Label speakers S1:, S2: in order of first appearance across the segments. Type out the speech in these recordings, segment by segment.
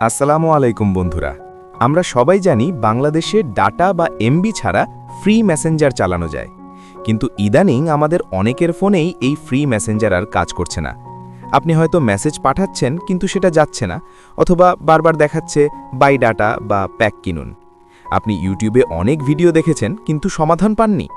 S1: আসসালামু আলাইকুম বন্ধুরা। আমরা সবাই জানি বাংলাদেশে ডাটা বা এমবি ছাড়া ফ্রি মেসেঞ্জার চালানো যায়। কিন্তু ইদানিং আমাদের অনেকের ফোনেই এই ফ্রি মেসেঞ্জার আর কাজ করছে না। আপনি হয়তো মেসেজ পাঠাচ্ছেন, কিন্তু সেটা যাচ্ছে না, অথবা বারবার দেখাচ্ছে বাই ডাটা বা প্যাক কিনুন। আপনি ইউটিউবে অনেক ভিডিও দেখেছেন, কিন্তু সমাধান পাননি।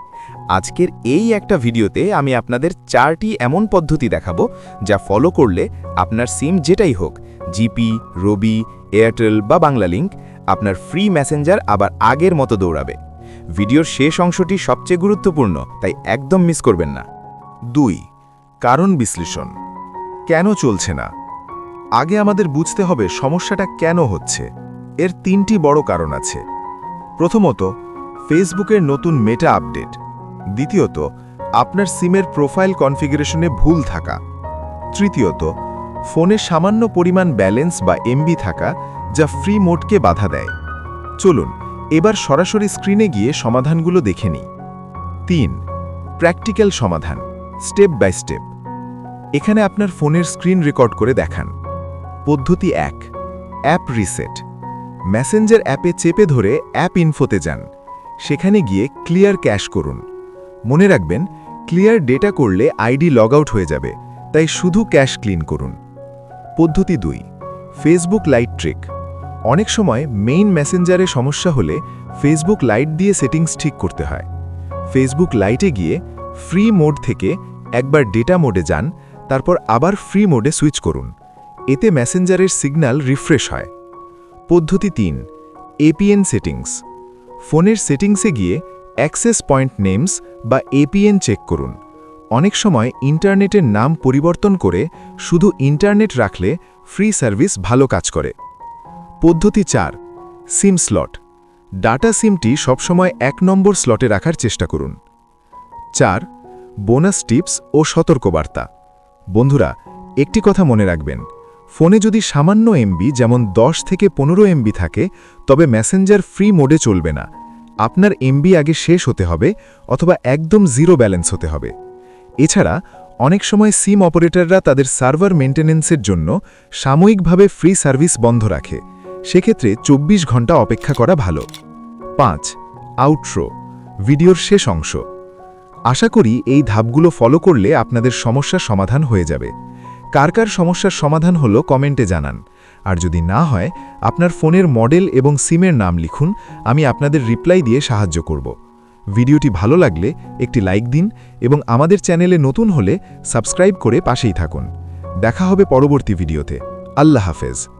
S1: আজকের এই একটা ভিডিওতে আমি আপনাদের চারটি এমন পদ্ধতি দেখাবো যা ফলো করলে আপনার সিম যেটাই হোক জিপি রবি এয়ারটেল বা বাংলালিংক আপনার ফ্রি মেসেঞ্জার আবার আগের মতো দৌড়াবে। ভিডিওর শেষ অংশটি সবচেয়ে গুরুত্বপূর্ণ, তাই একদম মিস করবেন না।
S2: দুই, কারণ বিশ্লেষণ। কেন চলছে না? আগে আমাদের বুঝতে হবে সমস্যাটা কেন হচ্ছে। এর তিনটি বড় কারণ আছে। প্রথমত ফেসবুকের নতুন মেটা আপডেট দ্বিতীয়ত, আপনার সিমের প্রোফাইল কনফিগারেশনে ভুল থাকা। তৃতীয়ত, ফোনে সামান্য পরিমাণ ব্যালেন্স বা এমবি থাকা যা ফ্রি মোডকে বাধা দেয়। চলুন, এবার সরাসরি স্ক্রিনে গিয়ে সমাধানগুলো দেখে নিই। তিন, প্র্যাকটিক্যাল সমাধান, স্টেপ বাই স্টেপ। এখানে আপনার ফোনের স্ক্রিন রেকর্ড করে দেখান। পদ্ধতি এক, অ্যাপ রিসেট। মেসেঞ্জার অ্যাপে চেপে ধরে অ্যাপ ইনফোতে যান। সেখানে গিয়ে ক্লিয়ার ক্যাশ করুন। মনে রাখবেন ক্লিয়ার ডেটা করলে আইডি লগ আউট হয়ে যাবে, তাই শুধু ক্যাশ ক্লিন করুন। পদ্ধতি দুই ফেসবুক লাইট ট্রিক অনেক সময় মেইন মেসেঞ্জারে সমস্যা হলে ফেসবুক লাইট দিয়ে সেটিংস ঠিক করতে হয়। ফেসবুক লাইটে গিয়ে ফ্রি মোড থেকে একবার ডেটা মোডে যান, তারপর আবার ফ্রি মোডে সুইচ করুন। এতে মেসেঞ্জারের সিগন্যাল রিফ্রেশ হয়। পদ্ধতি তিন এপিএন সেটিংস ফোনের সেটিংসে গিয়ে অ্যাক্সেস পয়েন্ট নেমস বা এপিএন চেক করুন। অনেক সময় ইন্টারনেটের নাম পরিবর্তন করে শুধু ইন্টারনেট রাখলে ফ্রি সার্ভিস ভালো কাজ করে। পদ্ধতি চার সিম স্লট ডাটা সিমটি সবসময় এক নম্বর স্লটে রাখার চেষ্টা করুন। চার বোনাস টিপস ও সতর্কবার্তা। বন্ধুরা, একটি কথা মনে রাখবেন, ফোনে যদি সামান্য এমবি যেমন 10 থেকে পনেরো এমবি থাকে, তবে মেসেঞ্জার ফ্রি মোডে চলবে না। আপনার এমবি আগে শেষ হতে হবে অথবা একদম জিরো ব্যালেন্স হতে হবে। এছাড়া, অনেক সময় সিম অপারেটররা তাদের সার্ভার মেনটেন্যান্সের জন্য সাময়িকভাবে ফ্রি সার্ভিস বন্ধ রাখে। সেক্ষেত্রে ২৪ ঘণ্টা অপেক্ষা করা ভালো। পাঁচ আউট্রো ভিডিওর শেষ অংশ। আশা করি এই ধাপগুলো ফলো করলে আপনাদের সমস্যা সমাধান হয়ে যাবে। কার কার সমস্যার সমাধান হল কমেন্টে জানান। আর যদি না হয়, আপনার ফোনের মডেল এবং সিমের নাম লিখুন, আমি আপনাদের রিপ্লাই দিয়ে সাহায্য করব। ভিডিওটি ভালো লাগলে একটি লাইক দিন এবং আমাদের চ্যানেলে নতুন হলে সাবস্ক্রাইব করে পাশেই থাকুন। দেখা হবে পরবর্তী ভিডিওতে। আল্লাহ হাফেজ।